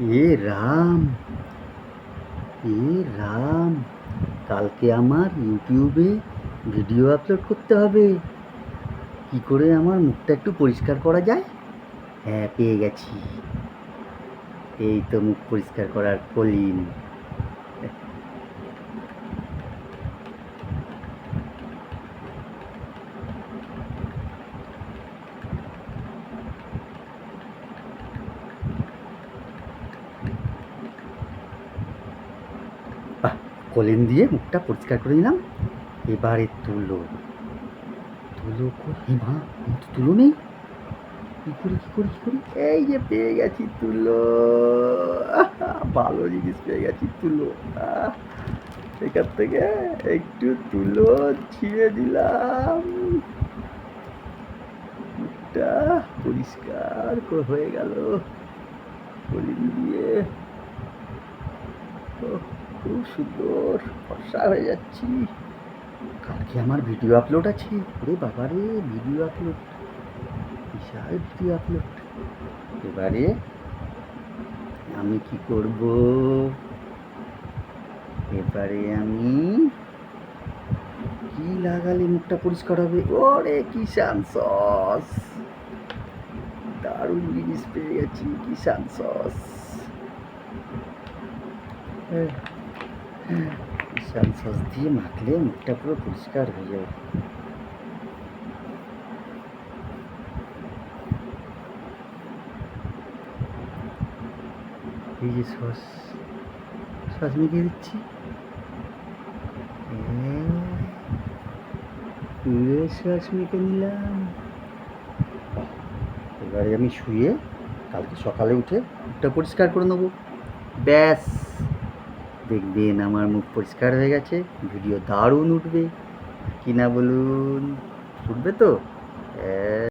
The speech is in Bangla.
এ রাম এ রাম, কালকে আমার ইউটিউবে ভিডিও আপলোড করতে হবে। কি করে আমার মুখটা একটু পরিষ্কার করা যায়? হ্যাঁ পেয়ে গেছি। এই তো মুখ পরিষ্কার করার কলিন। কলিন দিয়ে মুখটা পরিষ্কার করে নিলাম। এবারে তুলো। তুলো কই মা তো তুলো নেই। কি করি কি করি কি করি? এই যে পেয়ে গেছি তুলো। ভালো জিনিস পেয়ে গেছি তুলো। এখান থেকে একটু তুলো ছিঁড়ে দিলাম। মুখটা পরিষ্কার করে হয়ে গেল। কলিন দিয়ে সুন্দর, ফর্সা হয়ে যাচ্ছি। কালকে আমার ভিডিও আপলোড আছে? ওরে বাবারে ভিডিও আপলোড বিশাল ভিডিও আপলোড এবারে আমি কি করব? এবারে আমি কি লাগালে মুখটা পরিষ্কার হবে? ওরে কিষান সস! দারুণ জিনিস পেয়ে গেছি কিষান সস। কিষান সস দিয়ে মাখলে মুখটা পুরো পরিষ্কার হয়ে যাবে এই যে সস সস মিলিয়ে দিচ্ছি। সস মেখে নিলাম। এবারে আমি শুয়ে কালকে সকালে উঠে মুখটা পরিষ্কার করে নেব। ব্যাস। দেখবেন আমার মুখ পরিষ্কার হয়ে গেছে ভিডিও দারুণ উঠবে। কি না বলুন উঠবে তো?